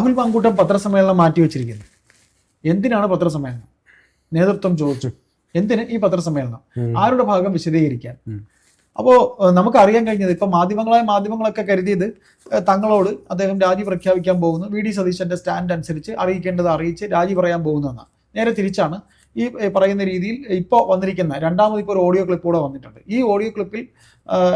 രാഹുൽ മാങ്കൂട്ടം പത്രസമ്മേളനം മാറ്റിവെച്ചിരിക്കുന്നത് എന്തിനാണ് പത്രസമ്മേളനം? നേതൃത്വം ചോദിച്ചു. എന്തിന് ഈ പത്രസമ്മേളനം. ആരുടെ ഭാഗം വിശദീകരിക്കാൻ. അപ്പോ നമുക്ക് അറിയാൻ കഴിഞ്ഞത് ഇപ്പൊ മാധ്യമങ്ങളായ മാധ്യമങ്ങളൊക്കെ കരുതിയത് തങ്ങളോട് അദ്ദേഹം രാജി പ്രഖ്യാപിക്കാൻ പോകുന്നു. വി. ഡി. സതീശന്റെ സ്റ്റാൻഡ് അനുസരിച്ച് അറിയിക്കേണ്ടത് അറിയിച്ച് രാജി പറയാൻ പോകുന്നതെന്നാണ്. നേരെ തിരിച്ചാണ് ഈ പറയുന്ന രീതിയിൽ ഇപ്പോൾ വന്നിരിക്കുന്ന രണ്ടാമത് ഇപ്പോൾ ഒരു ഓഡിയോ ക്ലിപ്പ് കൂടെ വന്നിട്ടുണ്ട്. ഈ ഓഡിയോ ക്ലിപ്പിൽ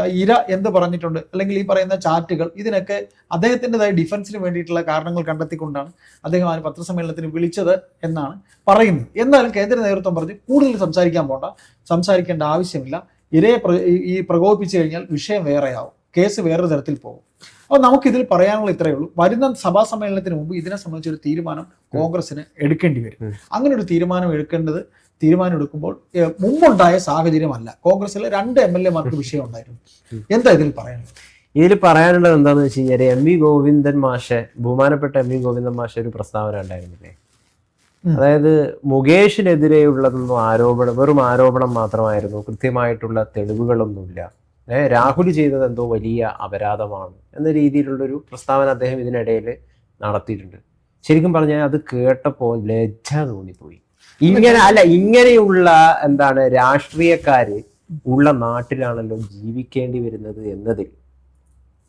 ഇര എന്ത് പറഞ്ഞിട്ടുണ്ട്? അല്ലെങ്കിൽ ഈ പറയുന്ന ചാറ്റുകൾ ഇതിനൊക്കെ അദ്ദേഹത്തിന്റെതായ ഡിഫൻസിന് വേണ്ടിയിട്ടുള്ള കാരണങ്ങൾ കണ്ടെത്തിക്കൊണ്ടാണ് അദ്ദേഹം ആ പത്രസമ്മേളനത്തിന് വിളിച്ചത് എന്നാണ് പറയുന്നത്. എന്നാലും കേന്ദ്ര നേതൃത്വം പറഞ്ഞ് കൂടുതൽ സംസാരിക്കാൻ പോണ്ട സംസാരിക്കേണ്ട ആവശ്യമില്ല. ഇരയെ ഈ- പ്രകോപിപ്പിച്ചു കഴിഞ്ഞാൽ വിഷയം വേറെയാവും. കേസ് വേറൊരു തരത്തിൽ പോകും. അപ്പോൾ നമുക്കിതിൽ പറയാനുള്ള ഇത്രയേ ഉള്ളൂ. വരുന്ന സഭാ സമ്മേളനത്തിന് മുമ്പ് ഇതിനെ സംബന്ധിച്ച് ഒരു തീരുമാനം കോൺഗ്രസിന് എടുക്കേണ്ടി വരും. അങ്ങനെ ഒരു തീരുമാനം എടുക്കേണ്ടത് തീരുമാനം എടുക്കുമ്പോൾ മുമ്പുണ്ടായ സാഹചര്യമല്ല. കോൺഗ്രസിലെ രണ്ട് എം എൽ എമാർക്ക് വിഷയം ഉണ്ടായിരുന്നു. എന്താ ഇതിൽ പറയാനുള്ളത്? ഇതിൽ പറയാനുള്ളത് എന്താന്ന് വെച്ച് കഴിഞ്ഞാൽ എം വി ഗോവിന്ദൻ മാഷെ ബഹുമാനപ്പെട്ട എം വി ഗോവിന്ദൻ മാഷെ ഒരു പ്രസ്താവന ഉണ്ടായിരുന്നില്ലേ? അതായത് മുകേഷിനെതിരെയുള്ളതൊന്നും ആരോപണം വെറും ആരോപണം മാത്രമായിരുന്നു. കൃത്യമായിട്ടുള്ള തെളിവുകളൊന്നുമില്ല. രാഹുൽ ചെയ്തത് എന്തോ വലിയ അപരാധമാണ് എന്ന രീതിയിലുള്ളൊരു പ്രസ്താവന അദ്ദേഹം ഇതിനിടയിൽ നടത്തിയിട്ടുണ്ട്. ശരിക്കും പറഞ്ഞാൽ അത് കേട്ടപ്പോൾ ലജ്ജ തോന്നിപ്പോയി. ഇങ്ങനെ അല്ല ഇങ്ങനെയുള്ള എന്താണ് രാഷ്ട്രീയക്കാര് ഉള്ള നാട്ടിലാണല്ലോ ജീവിക്കേണ്ടി വരുന്നത് എന്നതിൽ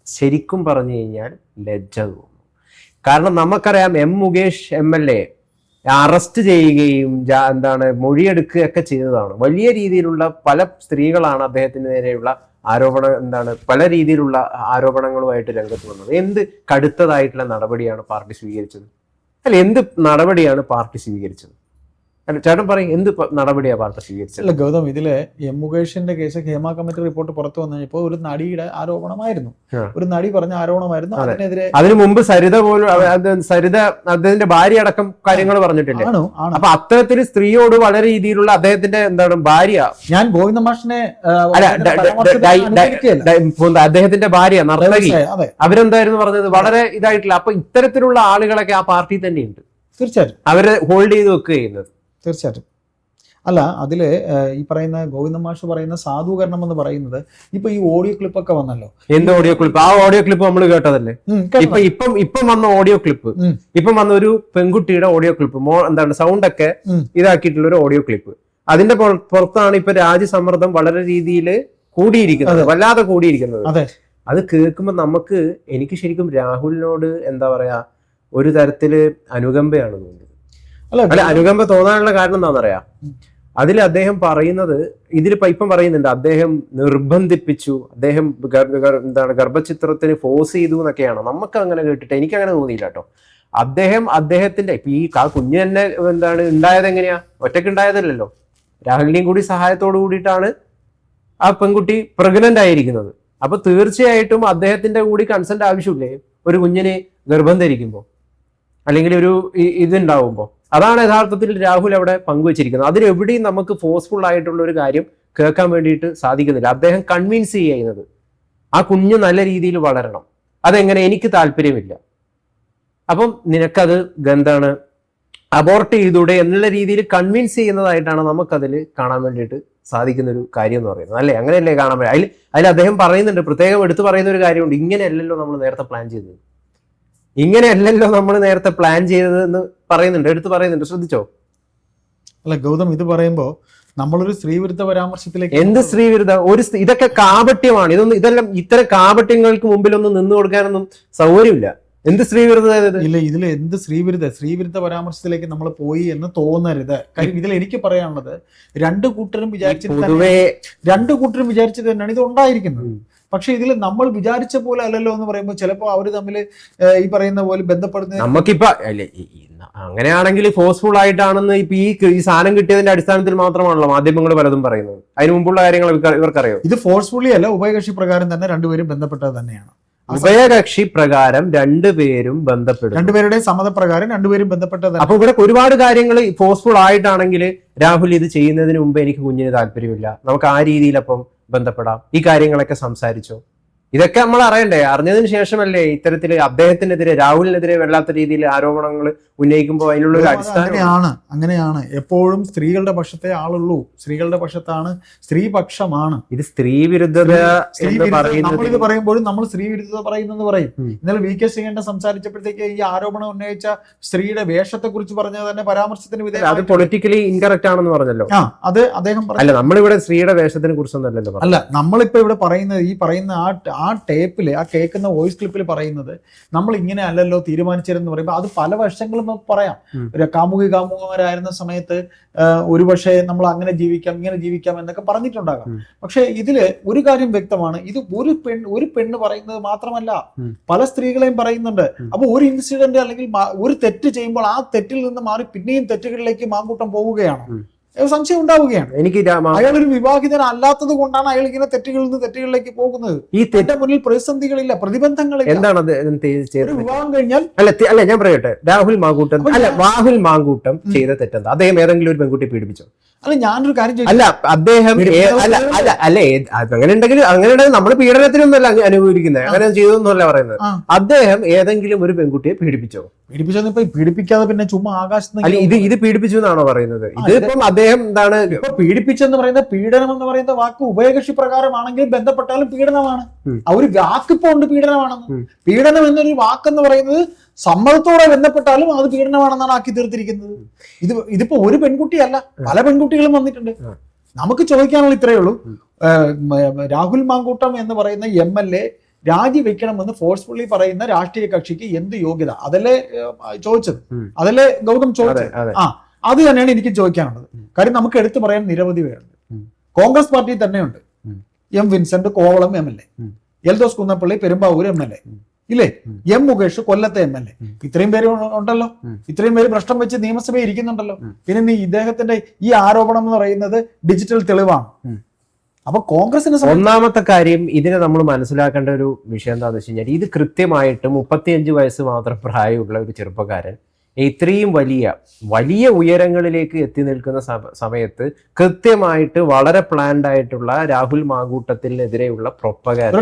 ശരിക്കും പറഞ്ഞു കഴിഞ്ഞാൽ ലജ്ജ തോന്നും. കാരണം നമുക്കറിയാം M Mukesh M L A arrest ചെയ്യുകയും എന്താണ് മൊഴിയെടുക്കുകയൊക്കെ ചെയ്തതാണ്. വലിയ രീതിയിലുള്ള പല സ്ത്രീകളാണ് അദ്ദേഹത്തിന് നേരെയുള്ള ആരോപണം എന്താണ് പല രീതിയിലുള്ള ആരോപണങ്ങളുമായിട്ട് രംഗത്ത് വന്നത്. എന്ത് കടുത്തതായിട്ടുള്ള നടപടിയാണ് പാർട്ടി സ്വീകരിച്ചത്? അല്ല എന്ത് നടപടിയാണ് പാർട്ടി സ്വീകരിച്ചത്? ചേട്ടൻ പറയും എന്ത് നടപടിയാണ് പാർട്ടി സ്വീകരിച്ചത്? അല്ല ഗൗതം ഇതിൽ എം മുകേഷിന്റെ കേസ് ഹേമ കമ്മിറ്റി റിപ്പോർട്ട് പുറത്തു വന്നു കഴിഞ്ഞപ്പോൾ ഒരു നടിയുടെ ആരോപണമായിരുന്നു. ഒരു നടി പറഞ്ഞ ആരോപണമായിരുന്നു. അതെ. അതിനെതിരെ അതിനു മുമ്പ് സരിത പോലും സരിത അദ്ദേഹത്തിന്റെ ഭാര്യ അടക്കം കാര്യങ്ങൾ പറഞ്ഞിട്ടില്ലേ? അപ്പൊ അത്തരത്തിൽ സ്ത്രീയോട് വളരെ രീതിയിലുള്ള അദ്ദേഹത്തിന്റെ എന്താണ് ഭാര്യ? ഞാൻ ഗോവിന്ദ മാഷിനെ അദ്ദേഹത്തിന്റെ ഭാര്യ നർത്തകി. അവരെന്തായിരുന്നു പറഞ്ഞത്? വളരെ ഇതായിട്ടില്ല. അപ്പൊ ഇത്തരത്തിലുള്ള ആളുകളൊക്കെ ആ പാർട്ടി തന്നെയുണ്ട്. തീർച്ചയായിട്ടും. അവരെ ഹോൾഡ് ചെയ്ത് വെക്കുക ചെയ്യുന്നത് തീർച്ചയായിട്ടും. അല്ല അതിൽ ഈ പറയുന്ന ഗോവിന്ദ മാഷ് പറയുന്ന സാധൂകരണം എന്ന് പറയുന്നത് ഇപ്പൊ ഈ ഓഡിയോ ക്ലിപ്പ് ഒക്കെ വന്നല്ലോ. എന്ത് ഓഡിയോ ക്ലിപ്പ്? ആ ഓഡിയോ ക്ലിപ്പ് നമ്മൾ കേട്ടതല്ലേ? ഇപ്പൊ ഇപ്പം ഇപ്പം വന്ന ഓഡിയോ ക്ലിപ്പ്. ഇപ്പം വന്ന ഒരു പെൺകുട്ടിയുടെ ഓഡിയോ ക്ലിപ്പ്. മോ എന്താണ് സൗണ്ട് ഒക്കെ. ഇതാക്കിയിട്ടുള്ള ഒരു ഓഡിയോ ക്ലിപ്പ്. അതിന്റെ പുറത്താണ് ഇപ്പൊ രാജ്യസമ്മർദ്ദം വളരെ രീതിയിൽ കൂടിയിരിക്കുന്നത് വല്ലാതെ കൂടിയിരിക്കുന്നത്. അതെ. അത് കേൾക്കുമ്പോൾ നമുക്ക് എനിക്ക് ശരിക്കും രാഹുലിനോട് എന്താ പറയാ ഒരു തരത്തിൽ അനുകമ്പയാണ് തോന്നുന്നത് അല്ല അനുകമ്പ തോന്നാനുള്ള കാരണം എന്താണെന്നറിയാം. അതിൽ അദ്ദേഹം പറയുന്നത് ഇതിലിപ്പോ ഇപ്പം പറയുന്നുണ്ട് അദ്ദേഹം നിർബന്ധിപ്പിച്ചു അദ്ദേഹം എന്താണ് ഗർഭചിത്രത്തിന് ഫോഴ്സ് ചെയ്തു എന്നൊക്കെയാണ്. നമുക്ക് അങ്ങനെ കേട്ടിട്ട് എനിക്ക് അങ്ങനെ തോന്നിയില്ല കേട്ടോ. അദ്ദേഹം അദ്ദേഹത്തിന്റെ ഇപ്പൊ ഈ ആ കുഞ്ഞ് തന്നെ എന്താണ് ഉണ്ടായത് എങ്ങനെയാ? ഒറ്റയ്ക്ക് ഉണ്ടായതല്ലല്ലോ. രാഹുലിനെയും കൂടി സഹായത്തോടു കൂടിയിട്ടാണ് ആ പെൺകുട്ടി പ്രഗ്നന്റ് ആയിരിക്കുന്നത്. അപ്പൊ തീർച്ചയായിട്ടും അദ്ദേഹത്തിന്റെ കൂടി കൺസെന്റ് ആവശ്യമില്ലേ? ഒരു കുഞ്ഞിനെ ഗർഭം ധരിക്കുമ്പോൾ അല്ലെങ്കിൽ ഒരു ഇതുണ്ടാവുമ്പോ? ഇതുണ്ടാവുമ്പോൾ അതാണ് യഥാർത്ഥത്തിൽ രാഹുൽ അവിടെ പങ്കുവച്ചിരിക്കുന്നത്. അതിലെവിടെയും നമുക്ക് ഫോഴ്സ്ഫുൾ ആയിട്ടുള്ള ഒരു കാര്യം കേൾക്കാൻ വേണ്ടിയിട്ട് സാധിക്കുന്നില്ല. അദ്ദേഹം കൺവിൻസ് ചെയ്യുന്നത് ആ കുഞ്ഞ് നല്ല രീതിയിൽ വളരണം. അതെങ്ങനെ? എനിക്ക് താല്പര്യമില്ല. അപ്പം നിനക്കത് ഗന്ധാണ് അബോർട്ട് ചെയ്തൂടെ എന്നുള്ള രീതിയിൽ കൺവിൻസ് ചെയ്യുന്നതായിട്ടാണ് നമുക്കതിൽ കാണാൻ വേണ്ടിയിട്ട് സാധിക്കുന്ന ഒരു കാര്യം എന്ന് പറയുന്നത്. അല്ലേ? അങ്ങനെയല്ലേ കാണാൻ അതിൽ അതിൽ അദ്ദേഹം പറയുന്നുണ്ട് പ്രത്യേകം എടുത്തു പറയുന്ന ഒരു കാര്യമുണ്ട്. ഇങ്ങനെയല്ലല്ലോ നമ്മൾ നേരത്തെ പ്ലാൻ ചെയ്തത്. ഇങ്ങനെയല്ലല്ലോ നമ്മൾ നേരത്തെ പ്ലാൻ ചെയ്തത് എന്ന് പറയുന്നുണ്ട്. എടുത്തു പറയുന്നുണ്ട്. ശ്രദ്ധിച്ചോ? അല്ല ഗൗതം ഇത് പറയുമ്പോ നമ്മളൊരു സ്ത്രീവിരുദ്ധ പരാമർശത്തിലേക്ക് എന്ത് സ്ത്രീവിരുദ്ധ? ഒരു ഇതൊക്കെ കാപട്യമാണ്. ഇതൊന്നും ഇതെല്ലാം ഇത്തരം കാപട്യങ്ങൾക്ക് മുമ്പിലൊന്നും നിന്നു കൊടുക്കാനൊന്നും സൗകര്യമില്ല. എന്ത് സ്ത്രീവിരുദ്ധ ഇല്ല ഇതിൽ എന്ത് സ്ത്രീവിരുദ്ധ? സ്ത്രീവിരുദ്ധ പരാമർശത്തിലേക്ക് നമ്മൾ പോയി എന്ന് തോന്നരുത്. കാര്യം ഇതിൽ എനിക്ക് പറയാനുള്ളത് രണ്ട് കൂട്ടരും വിചാരിച്ചത് രണ്ട് കൂട്ടരും വിചാരിച്ചത് തന്നെയാണ് ഇത് ഉണ്ടായിരിക്കുന്നത്. പക്ഷെ ഇതിൽ നമ്മൾ വിചാരിച്ച പോലെ അല്ലല്ലോ എന്ന് പറയുമ്പോൾ ചിലപ്പോൾ അവർ തമ്മിൽ ഈ പറയുന്ന പോലെ ബന്ധപ്പെടുന്ന നമുക്കിപ്പോ അങ്ങനെയാണെങ്കിൽ ഫോഴ്സ്ഫുൾ ആയിട്ടാണെന്ന് ഇപ്പൊ ഈ ഈ സാധനം കിട്ടിയതിന്റെ അടിസ്ഥാനത്തിൽ മാത്രമാണല്ലോ മാധ്യമങ്ങൾ പലതും പറയുന്നത്. അതിന് മുമ്പുള്ള കാര്യങ്ങൾ ഇവർക്ക് ഇവർക്കറിയോ? ഇത് ഫോഴ്സ്ഫുള്ളി അല്ല ഉഭയകക്ഷി പ്രകാരം തന്നെ രണ്ടുപേരും ബന്ധപ്പെട്ടത് തന്നെയാണ്. ഉഭയകക്ഷി പ്രകാരം രണ്ടുപേരും ബന്ധപ്പെടും രണ്ടുപേരുടെ സമ്മതപ്രകാരം രണ്ടുപേരും ബന്ധപ്പെട്ടത് അപ്പൊ ഇവിടെ ഒരുപാട് കാര്യങ്ങൾ ഫോഴ്സ്ഫുൾ ആയിട്ടാണെങ്കിൽ രാഹുൽ ഇത് ചെയ്യുന്നതിന് മുമ്പ് എനിക്ക് കുഞ്ഞിന് താല്പര്യമില്ല. നമുക്ക് ആ രീതിയിൽ അപ്പം ബന്ധപ്പെടാം. ഈ കാര്യങ്ങളൊക്കെ സംസാരിച്ചോ. ഇതൊക്കെ നമ്മൾ അറിയണ്ടേ? അറിഞ്ഞതിന് ശേഷമല്ലേ ഇത്തരത്തിൽ അദ്ദേഹത്തിനെതിരെ രാഹുലിനെതിരെ വെള്ളാത്ത രീതിയിൽ ആരോപണങ്ങൾ ഉന്നയിക്കുമ്പോൾ അതിനുള്ള ഒരു അടിസ്ഥാനമാണ് അങ്ങനെയാണ് എപ്പോഴും സ്ത്രീകളുടെ പക്ഷത്തെ ആളുള്ളൂ. സ്ത്രീകളുടെ പക്ഷത്താണ് സ്ത്രീപക്ഷമാണ്. ഇത് സ്ത്രീ വിരുദ്ധത നമ്മളിത് പറയുമ്പോഴും നമ്മൾ സ്ത്രീ വിരുദ്ധത പറയുന്നെന്ന് പറയും. ഇന്നലെ വി കെ ശ്രീകണ്ഠൻ സംസാരിച്ചപ്പോഴത്തേക്ക് ഈ ആരോപണം ഉന്നയിച്ച സ്ത്രീയുടെ വേഷത്തെ കുറിച്ച് പറഞ്ഞത് തന്നെ പരാമർശത്തിന് അത് പൊളിറ്റിക്കലി ഇൻകറക്റ്റ് ആണെന്ന് പറഞ്ഞല്ലോ. ആ അത് അദ്ദേഹം പറഞ്ഞു. അല്ല നമ്മളിവിടെ സ്ത്രീയുടെ വേഷത്തിനെ കുറിച്ചൊന്നല്ലല്ലോ പറഞ്ഞത്. അല്ല നമ്മളിപ്പോ ഇവിടെ പറയുന്നത് ഈ പറയുന്ന ആ ആ ടേപ്പിൽ ആ കേൾക്കുന്ന വോയിസ് ക്ലിപ്പിൽ പറയുന്നത് നമ്മൾ ഇങ്ങനെ അല്ലല്ലോ തീരുമാനിച്ചിരുന്നു പറയുമ്പോൾ അത് പല വശങ്ങളും നമുക്ക് പറയാം. ഒരു കാമുകി കാമുകന്മാരായിരുന്ന സമയത്ത് ഒരു പക്ഷേ നമ്മൾ അങ്ങനെ ജീവിക്കാം ഇങ്ങനെ ജീവിക്കാം എന്നൊക്കെ പറഞ്ഞിട്ടുണ്ടാകാം. പക്ഷേ ഇതിൽ ഒരു കാര്യം വ്യക്തമാണ്. ഇത് ഒരു പെൺ ഒരു പെണ്ണ് പറയുന്നത് മാത്രമല്ല. പല സ്ത്രീകളെയും പറയുന്നുണ്ട്. അപ്പോൾ അപ്പൊ ഒരു ഇൻസിഡന്റ് അല്ലെങ്കിൽ ഒരു തെറ്റ് ചെയ്യുമ്പോൾ ആ തെറ്റിൽ നിന്ന് മാറി പിന്നെയും തെറ്റുകളിലേക്ക് മാങ്കൂട്ടം പോവുകയാണ്. സംശയം ഉണ്ടാവുകയാണ്. എനിക്ക് അയാൾ ഒരു വിവാഹിതനല്ലാത്തത് കൊണ്ടാണ് അയാൾ ഇങ്ങനെ തെറ്റുകളിൽ നിന്ന് തെറ്റുകളിലേക്ക് പോകുന്നത്. ഈ തെറ്റ മുന്നിൽ പ്രതിസന്ധികളില്ല പ്രതിബന്ധങ്ങളില്ല. എന്താണ് വിവാഹം കഴിഞ്ഞാൽ അല്ല അല്ല ഞാൻ പറയട്ടെ. രാഹുൽ മാങ്കൂട്ടം അല്ല രാഹുൽ മാങ്കൂട്ടം. ചെയ്ത തെറ്റെന്താ? അദ്ദേഹം ഏതെങ്കിലും ഒരു പെൺകുട്ടി പീഡിപ്പിച്ചോ? അല്ല ഞാനൊരു കാര്യം അല്ല അദ്ദേഹം അല്ല അല്ല അങ്ങനെ ഉണ്ടെങ്കിൽ അങ്ങനെ ഉണ്ടെങ്കിൽ നമ്മൾ പീഡനത്തിനൊന്നുമല്ല അങ്ങ് അനുഭവിക്കുന്നത്. അങ്ങനെ ചെയ്തൊന്നുമല്ല പറയുന്നത്. അദ്ദേഹം ഏതെങ്കിലും ഒരു പെൺകുട്ടിയെ പീഡിപ്പിച്ചോ? പീഡിപ്പിച്ചോ പീഡിപ്പിക്കാതെ പിന്നെ ചുമ്മാ ആകാശത്ത് ഇത് ഇത് പീഡിപ്പിച്ചു എന്നാണോ പറയുന്നത്? ഇത് ഇപ്പം അദ്ദേഹം എന്താണ് ഇപ്പൊ പീഡിപ്പിച്ചെന്ന് പറയുന്ന പീഡനം എന്ന് പറയുന്ന വാക്ക് ഉഭയകക്ഷി പ്രകാരമാണെങ്കിൽ ബന്ധപ്പെട്ടാലും പീഡനമാണ്. ആ ഒരു വാക്കിപ്പോ ഉണ്ട് പീഡനമാണെന്ന്. പീഡനം എന്നൊരു വാക്കെന്ന് പറയുന്നത് സമ്മതത്തോടെ ബന്ധപ്പെട്ടാലും അത് പീഡനമാണെന്നാണ് ആക്കി തീർത്തിരിക്കുന്നത്. ഇത് ഇതിപ്പോ ഒരു പെൺകുട്ടിയല്ല പല പെൺകുട്ടികളും വന്നിട്ടുണ്ട്. നമുക്ക് ചോദിക്കാനുള്ള ഇത്രയേ ഉള്ളൂ. രാഹുൽ മാങ്കൂട്ടം എന്ന് പറയുന്ന എം എൽ എ രാജിവെക്കണമെന്ന് ഫോഴ്സ്ഫുള്ളി പറയുന്ന രാഷ്ട്രീയ കക്ഷിക്ക് എന്ത് യോഗ്യത? അതല്ലേ ചോദിച്ചത്. അതല്ലേ ഗൗതം ചോദിച്ചത്? ആ അത് തന്നെയാണ് എനിക്ക് ചോദിക്കാനുള്ളത്. കാര്യം നമുക്ക് എടുത്തു പറയാൻ നിരവധി പേരുണ്ട്. കോൺഗ്രസ് പാർട്ടി തന്നെയുണ്ട്. M Vincent Kovalam M L A. Eldhose Kunnappilly Perumbavoor M L A. ഇല്ലേ? എം മുകേഷ് കൊല്ലത്തെ എം എൽ എ. ഇത്രയും പേര് ഉണ്ടല്ലോ. ഇത്രയും പേര് ഭ്രഷ്ടം വെച്ച് നിയമസഭയിൽ ഇരിക്കുന്നുണ്ടല്ലോ. പിന്നെ നീ ഇദ്ദേഹത്തിന്റെ ഈ ആരോപണം എന്ന് പറയുന്നത് ഡിജിറ്റൽ തെളിവാണ്. അപ്പൊ കോൺഗ്രസിന് ഒന്നാമത്തെ കാര്യം ഇതിനെ നമ്മൾ മനസ്സിലാക്കേണ്ട ഒരു വിഷയം എന്താണെന്ന് വെച്ച് കഴിഞ്ഞാൽ ഇത് കൃത്യമായിട്ട് മുപ്പത്തിയഞ്ച് വയസ്സ് മാത്രം പ്രായമുള്ള ഒരു ചെറുപ്പക്കാരൻ ഇത്രയും വലിയ വലിയ ഉയരങ്ങളിലേക്ക് എത്തി നിൽക്കുന്ന സമയത്ത് കൃത്യമായിട്ട് വളരെ പ്ലാൻഡ് ആയിട്ടുള്ള രാഹുൽ മാങ്കൂട്ടത്തിനെതിരെയുള്ള പ്രൊപ്പകാൻഡ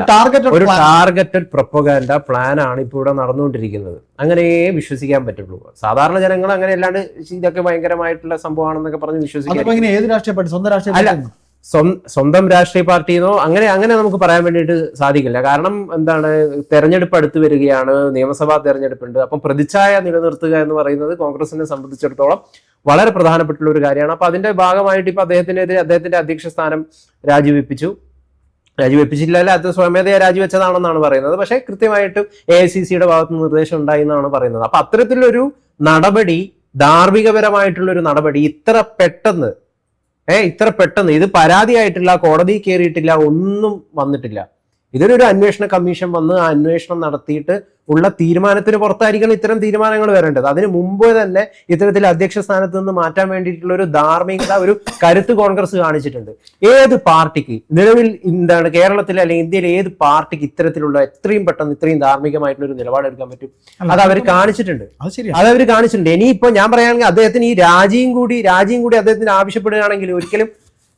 ഒരു ടാർഗറ്റഡ് പ്രൊപ്പകാൻഡ പ്ലാൻ ആണ് ഇപ്പോൾ ഇവിടെ നടന്നുകൊണ്ടിരിക്കുന്നത്. അങ്ങനെയേ വിശ്വസിക്കാൻ പറ്റുള്ളൂ. സാധാരണ ജനങ്ങൾ അങ്ങനെ അല്ലാണ്ട് ഇതൊക്കെ ഭയങ്കരമായിട്ടുള്ള സംഭവമാണെന്നൊക്കെ പറഞ്ഞ് വിശ്വസിക്കാൻ ഏത് രാഷ്ട്രീയ സ്വന്തം രാഷ്ട്രീയ സ്വന്തം രാഷ്ട്രീയ പാർട്ടിന്നോ അങ്ങനെ അങ്ങനെ നമുക്ക് പറയാൻ വേണ്ടിയിട്ട് സാധിക്കില്ല. കാരണം എന്താണ് തെരഞ്ഞെടുപ്പ് അടുത്ത് വരികയാണ് നിയമസഭാ തെരഞ്ഞെടുപ്പുണ്ട്. അപ്പം പ്രതിച്ഛായ നിലനിർത്തുക എന്ന് പറയുന്നത് കോൺഗ്രസിനെ സംബന്ധിച്ചിടത്തോളം വളരെ പ്രധാനപ്പെട്ടുള്ള ഒരു കാര്യമാണ്. അപ്പൊ അതിന്റെ ഭാഗമായിട്ട് ഇപ്പൊ അദ്ദേഹത്തിനെതിരെ അദ്ദേഹത്തിന്റെ അധ്യക്ഷ സ്ഥാനം രാജിവെപ്പിച്ചു. രാജിവെപ്പിച്ചില്ല അത് സ്വമേധയാ രാജിവെച്ചതാണെന്നാണ് പറയുന്നത്. പക്ഷേ കൃത്യമായിട്ട് എ ഐ സി സിയുടെ ഭാഗത്ത് നിർദ്ദേശം ഉണ്ടായി എന്നാണ് പറയുന്നത്. അപ്പൊ അത്തരത്തിലൊരു നടപടി ധാർമ്മികപരമായിട്ടുള്ള ഒരു നടപടി ഇത്ര പെട്ടെന്ന് ഏ ഇത്ര പെട്ടെന്ന്. ഇത് പരാതിയായിട്ടില്ല കോടതി കയറിയിട്ടില്ല ഒന്നും വന്നിട്ടില്ല. ഇതിനൊരു അന്വേഷണ കമ്മീഷൻ വന്ന് ആ അന്വേഷണം നടത്തിയിട്ട് ഉള്ള തീരുമാനത്തിന് പുറത്തായിരിക്കണം ഇത്തരം തീരുമാനങ്ങൾ വരേണ്ടത്. അതിന് മുമ്പ് തന്നെ ഇത്തരത്തിൽ അധ്യക്ഷ സ്ഥാനത്ത് നിന്ന് മാറ്റാൻ വേണ്ടിയിട്ടുള്ള ഒരു ധാർമ്മികത ഒരു കരുത്ത് കോൺഗ്രസ് കാണിച്ചിട്ടുണ്ട്. ഏത് പാർട്ടിക്ക് നിലവിൽ എന്താണ് കേരളത്തിൽ അല്ലെങ്കിൽ ഇന്ത്യയിലെ ഏത് പാർട്ടിക്ക് ഇത്തരത്തിലുള്ള എത്രയും പെട്ടെന്ന് ഇത്രയും ധാർമ്മികമായിട്ടുള്ള ഒരു നിലപാടെടുക്കാൻ പറ്റും? അത് അവർ കാണിച്ചിട്ടുണ്ട്. അത് അവർ കാണിച്ചിട്ടുണ്ട്. ഇനിയിപ്പോ ഞാൻ പറയുകയാണെങ്കിൽ അദ്ദേഹത്തിന് ഈ രാജിയും കൂടി രാജിയും കൂടി അദ്ദേഹത്തിന് ആവശ്യപ്പെടുകയാണെങ്കിൽ ഒരിക്കലും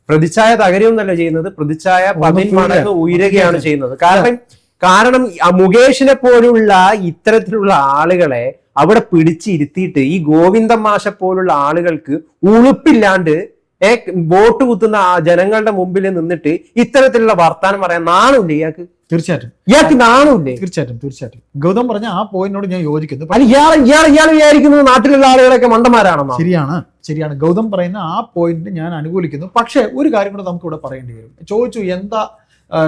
പ്രതിച്ഛായ തകരുമെന്നല്ല ചെയ്യുന്നത്. പ്രതിച്ഛായ പതിൻ മടങ്ങ് ഉയരുകയാണ് ചെയ്യുന്നത്. കാരണം കാരണം മുകേഷിനെ പോലുള്ള ഇത്തരത്തിലുള്ള ആളുകളെ അവിടെ പിടിച്ചിരുത്തിയിട്ട് ഈ ഗോവിന്ദൻ മാഷ പോലുള്ള ആളുകൾക്ക് ഉളുപ്പില്ലാണ്ട് ഏ വോട്ട് കുത്തുന്ന ആ ജനങ്ങളുടെ മുമ്പിൽ നിന്നിട്ട് ഇത്തരത്തിലുള്ള വർത്താനം പറയാൻ നാണമില്ലേ ഇയാൾക്ക്? തീർച്ചയായിട്ടും. ഇയാൾക്ക് നാണമില്ലേ തീർച്ചയായിട്ടും തീർച്ചയായിട്ടും. ഗൗതം പറഞ്ഞ ആ പോയിന്റിനോട് ഞാൻ യോജിക്കുന്നു. ഇയാൾ ഇയാൾ ഇയാൾ വിചാരിക്കുന്നത് നാട്ടിലുള്ള ആളുകളൊക്കെ മണ്ടന്മാരാണോ ശരിയാണ്. ശരിയാണ്. ഗൗതം പറയുന്ന ആ പോയിന്റ് ഞാൻ അനുകൂലിക്കുന്നു. പക്ഷേ ഒരു കാര്യം കൂടെ നമുക്ക് ഇവിടെ പറയേണ്ടി വരും. ചോദിച്ചു എന്താ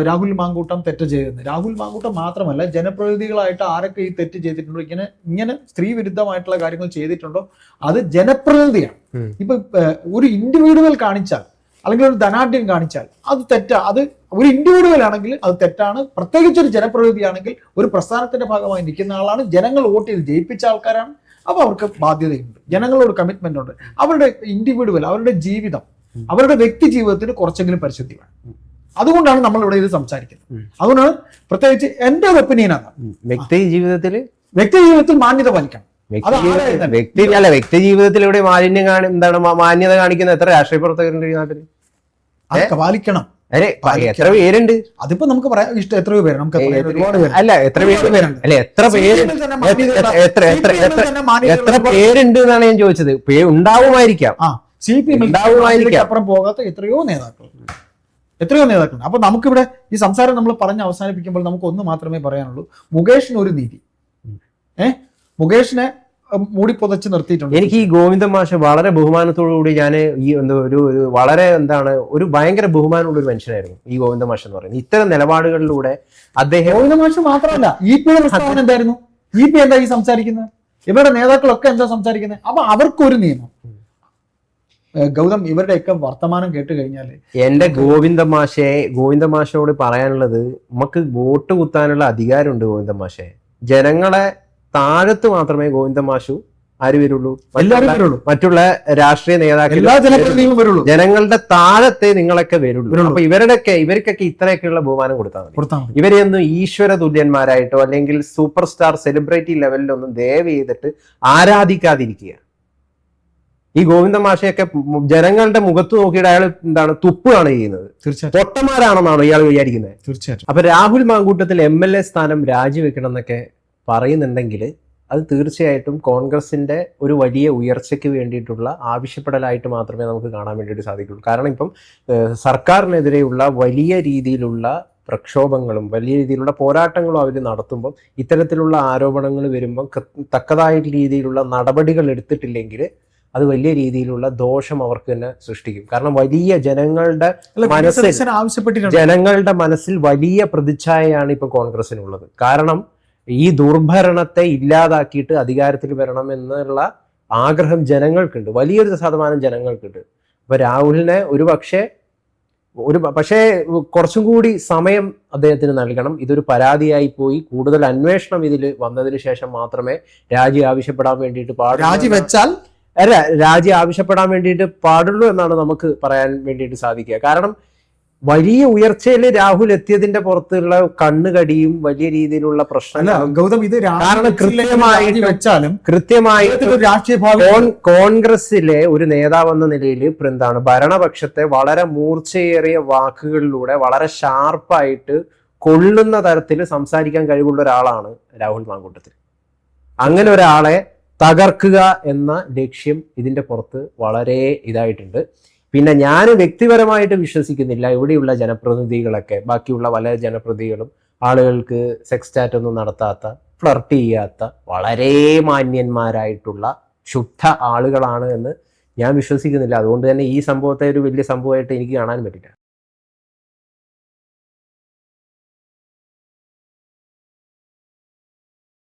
രാഹുൽ മാങ്കൂട്ടം തെറ്റ് ചെയ്തത് രാഹുൽ മാങ്കൂട്ടം മാത്രമല്ല ജനപ്രതിനിധികളായിട്ട് ആരൊക്കെ ഈ തെറ്റ് ചെയ്തിട്ടുണ്ടോ? ഇങ്ങനെ ഇങ്ങനെ സ്ത്രീ വിരുദ്ധമായിട്ടുള്ള കാര്യങ്ങൾ ചെയ്തിട്ടുണ്ടോ? അത് ജനപ്രതിനിധിയാണ്. ഇപ്പൊ ഒരു ഇൻഡിവിജ്വൽ കാണിച്ചാൽ അല്ലെങ്കിൽ ഒരു ധനാഢ്യം കാണിച്ചാൽ അത് തെറ്റാ. അത് ഒരു ഇൻഡിവിജ്വൽ ആണെങ്കിൽ അത് തെറ്റാണ്. പ്രത്യേകിച്ച് ഒരു ജനപ്രതിനിധിയാണെങ്കിൽ ഒരു പ്രസ്ഥാനത്തിന്റെ ഭാഗമായി നിൽക്കുന്ന ആളാണ്. ജനങ്ങൾ വോട്ട് ചെയ്ത് ജയിപ്പിച്ച ആൾക്കാരാണ്. അപ്പോൾ അവർക്ക് ബാധ്യതയുണ്ട്. ജനങ്ങളോട് കമ്മിറ്റ്മെന്റ് ഉണ്ട്. അവരുടെ ഇൻഡിവിജ്വൽ അവരുടെ ജീവിതം അവരുടെ വ്യക്തി ജീവിതത്തിന് കുറച്ചെങ്കിലും പരിശുദ്ധി വേണം. അതുകൊണ്ടാണ് നമ്മൾ ഇവിടെ ഇത് സംസാരിക്കുന്നത്. അതുകൊണ്ടാണ് പ്രത്യേകിച്ച് എന്റെ ഒരു ഒപ്പീനിയൻ അതാണ് വ്യക്തി ജീവിതത്തിൽ? വ്യക്തി ജീവിതത്തിൽ മാന്യത പാലിക്കണം. വ്യക്തി അല്ല വ്യക്തി ജീവിതത്തിൽ ഇവിടെ മാലിന്യം എന്താണ് മാന്യത കാണിക്കുന്ന എത്ര രാഷ്ട്രീയ പ്രവർത്തകരുണ്ട് ഈ നാട്ടിൽ അതൊക്കെ പാലിക്കണം. എത്ര പേരുണ്ട്? അതിപ്പോ നമുക്ക് പറയാം ഇഷ്ടം എത്രയോ പേര് നമുക്ക് ഒരുപാട് പേര് അല്ല എത്ര പേരുണ്ട്. അല്ല എത്ര പേര് എത്ര എത്ര എത്ര എത്ര പേരുണ്ട് എന്നാണ് ഞാൻ ചോദിച്ചത്. ഉണ്ടാവുമായിരിക്കാം. ആ സി പി എം ഉണ്ടാവുമായിരിക്കാം. അപ്പുറം പോകാത്ത എത്രയോ നേതാക്കൾ. എത്രയോ നേതാക്കൾ അപ്പൊ നമുക്കിവിടെ ഈ സംസാരം നമ്മൾ പറഞ്ഞ് അവസാനിപ്പിക്കുമ്പോൾ നമുക്ക് ഒന്ന് മാത്രമേ പറയാനുള്ളൂ. മുകേഷിന് ഒരു നീതി ഏഹ് മുകേഷിനെ ഉം, പുതച്ച് നിർത്തിയിട്ടുണ്ട്. എനിക്ക് ഈ ഗോവിന്ദ മാഷ വളരെ ബഹുമാനത്തോടു കൂടി ഞാൻ ഈ എന്താ ഒരു ഒരു വളരെ എന്താണ് ഒരു ഭയങ്കര ബഹുമാനമുള്ള ഒരു മനുഷ്യനായിരുന്നു ഈ ഗോവിന്ദ മാഷ് എന്ന് പറയുന്നത്. ഇത്തരം നിലപാടുകളിലൂടെ അദ്ദേഹം ഗോവിന്ദ മാഷ് മാത്രമല്ല ഇ പിയുടെ പ്രസ്താവന എന്തായിരുന്നു? ഇ പി എന്താ ഈ സംസാരിക്കുന്നത് ഇവരുടെ നേതാക്കളൊക്കെ എന്താ സംസാരിക്കുന്നത് അപ്പൊ അവർക്കൊരു നിയമം. ഗൗതം ഇവരുടെയൊക്കെ വർത്തമാനം കേട്ട് കഴിഞ്ഞാൽ എന്റെ ഗോവിന്ദ മാഷെ ഗോവിന്ദ മാഷയോട് പറയാനുള്ളത് നമുക്ക് വോട്ട് കുത്താനുള്ള അധികാരമുണ്ട് ഗോവിന്ദ മാഷെ. ജനങ്ങളെ താഴത്ത് മാത്രമേ ഗോവിന്ദ മാഷു ആര് വരുള്ളൂ? എല്ലാവരും മറ്റുള്ള- വരുള്ളൂ. മറ്റുള്ള രാഷ്ട്രീയ നേതാക്കൾ എല്ലാ ജനപ്രതിനിധിയും വരുള്ളൂ. ജനങ്ങളുടെ താഴത്തെ നിങ്ങളൊക്കെ വരുള്ളൂ. വരുള്ളൂ. അപ്പൊ ഇവരുടെയൊക്കെ ഇവർക്കൊക്കെ ഇത്രയൊക്കെയുള്ള ബഹുമാനം കൊടുത്താൽ മതി. ഇവരെയൊന്നും ഈശ്വര തുല്യന്മാരായിട്ടോ അല്ലെങ്കിൽ സൂപ്പർ സ്റ്റാർ സെലിബ്രിറ്റി ലെവലിലൊന്നും ദയവ് ചെയ്തിട്ട് ആരാധിക്കാതിരിക്കുക. ഈ ഗോവിന്ദ മാഷയൊക്കെ ജനങ്ങളുടെ മുഖത്ത് നോക്കിയിട്ട് അയാൾ എന്താണ് തുപ്പാണ് ചെയ്യുന്നത്. തീർച്ചയായിട്ടും. പൊട്ടന്മാരാണെന്നാണോ ഇയാൾ വിചാരിക്കുന്നത്? തീർച്ചയായിട്ടും. അപ്പൊ Rahul Mamkootathil M L A സ്ഥാനം രാജിവെക്കണം എന്നൊക്കെ പറയുന്നുണ്ടെങ്കിൽ അത് തീർച്ചയായിട്ടും കോൺഗ്രസിന്റെ ഒരു വലിയ ഉയർച്ചയ്ക്ക് വേണ്ടിയിട്ടുള്ള ആവശ്യപ്പെടലായിട്ട് മാത്രമേ നമുക്ക് കാണാൻ വേണ്ടിയിട്ട് സാധിക്കുള്ളൂ. കാരണം ഇപ്പം സർക്കാരിനെതിരെയുള്ള വലിയ രീതിയിലുള്ള പ്രക്ഷോഭങ്ങളും വലിയ രീതിയിലുള്ള പോരാട്ടങ്ങളും അവർ നടത്തുമ്പോൾ ഇത്തരത്തിലുള്ള ആരോപണങ്ങൾ വരുമ്പോൾ തക്കതായ രീതിയിലുള്ള നടപടികൾ എടുത്തിട്ടില്ലെങ്കിൽ അത് വലിയ രീതിയിലുള്ള ദോഷം അവർക്ക് തന്നെ സൃഷ്ടിക്കും. കാരണം വലിയ ജനങ്ങളുടെ. മനസ്സിൽ- ജനങ്ങളുടെ മനസ്സിൽ വലിയ പ്രതിച്ഛായയാണ് ഇപ്പൊ കോൺഗ്രസിനുള്ളത് കാരണം ഈ ദുർഭരണത്തെ ഇല്ലാതാക്കിയിട്ട് അധികാരത്തിൽ വരണം എന്നുള്ള ആഗ്രഹം ജനങ്ങൾക്കുണ്ട്. വലിയൊരു ശതമാനം ജനങ്ങൾക്കുണ്ട്. അപ്പൊ രാഹുലിനെ ഒരു പക്ഷേ ഒരു പക്ഷേ കുറച്ചും കൂടി സമയം അദ്ദേഹത്തിന് നൽകണം. ഇതൊരു പരാതിയായി പോയി. കൂടുതൽ അന്വേഷണം ഇതിൽ വന്നതിന് ശേഷം മാത്രമേ രാജി ആവശ്യപ്പെടാൻ വേണ്ടിയിട്ട് പാടുള്ളൂ രാജി വെച്ചാൽ? അല്ല രാജി ആവശ്യപ്പെടാൻ വേണ്ടിയിട്ട് പാടുള്ളൂ എന്നാണ് നമുക്ക് പറയാൻ വേണ്ടിയിട്ട് സാധിക്കുക. കാരണം വലിയ ഉയർച്ചയിൽ രാഹുൽ എത്തിയതിന്റെ പുറത്തുള്ള കണ്ണുകടിയും വലിയ രീതിയിലുള്ള പ്രശ്നങ്ങളും ഗൗതം ഇത് കാരണം കൃത്യമായിട്ട് വെച്ചാലും കൃത്യമായിട്ട് ഒരു രാഷ്ട്രീയ കോൺഗ്രസിലെ ഒരു നേതാവ് എന്ന നിലയിൽ എന്താണ് ഭരണപക്ഷത്തെ വളരെ മൂർച്ചയേറിയ വാക്കുകളിലൂടെ വളരെ ഷാർപ്പായിട്ട് കൊള്ളുന്ന തരത്തിൽ സംസാരിക്കാൻ കഴിവുള്ള ഒരാളാണ് രാഹുൽ മാങ്കൂട്ടത്തിൽ. അങ്ങനെ ഒരാളെ തകർക്കുക എന്ന ലക്ഷ്യം ഇതിന്റെ പുറത്ത് വളരെ ഇതായിട്ടുണ്ട്. പിന്നെ ഞാൻ വ്യക്തിപരമായിട്ട് വിശ്വസിക്കുന്നില്ല. ഇവിടെയുള്ള ജനപ്രതിനിധികളൊക്കെ ബാക്കിയുള്ള പല ജനപ്രതിനിധികളും ആളുകൾക്ക് സെക്സ് ചാറ്റ് ഒന്നും നടത്താത്ത ഫ്ലർട്ട് ചെയ്യാത്ത വളരെ മാന്യന്മാരായിട്ടുള്ള ശുദ്ധ ആളുകളാണ് എന്ന് ഞാൻ വിശ്വസിക്കുന്നില്ല. അതുകൊണ്ട് തന്നെ ഈ സംഭവത്തെ ഒരു വലിയ സംഭവമായിട്ട് എനിക്ക് കാണാൻ പറ്റില്ല.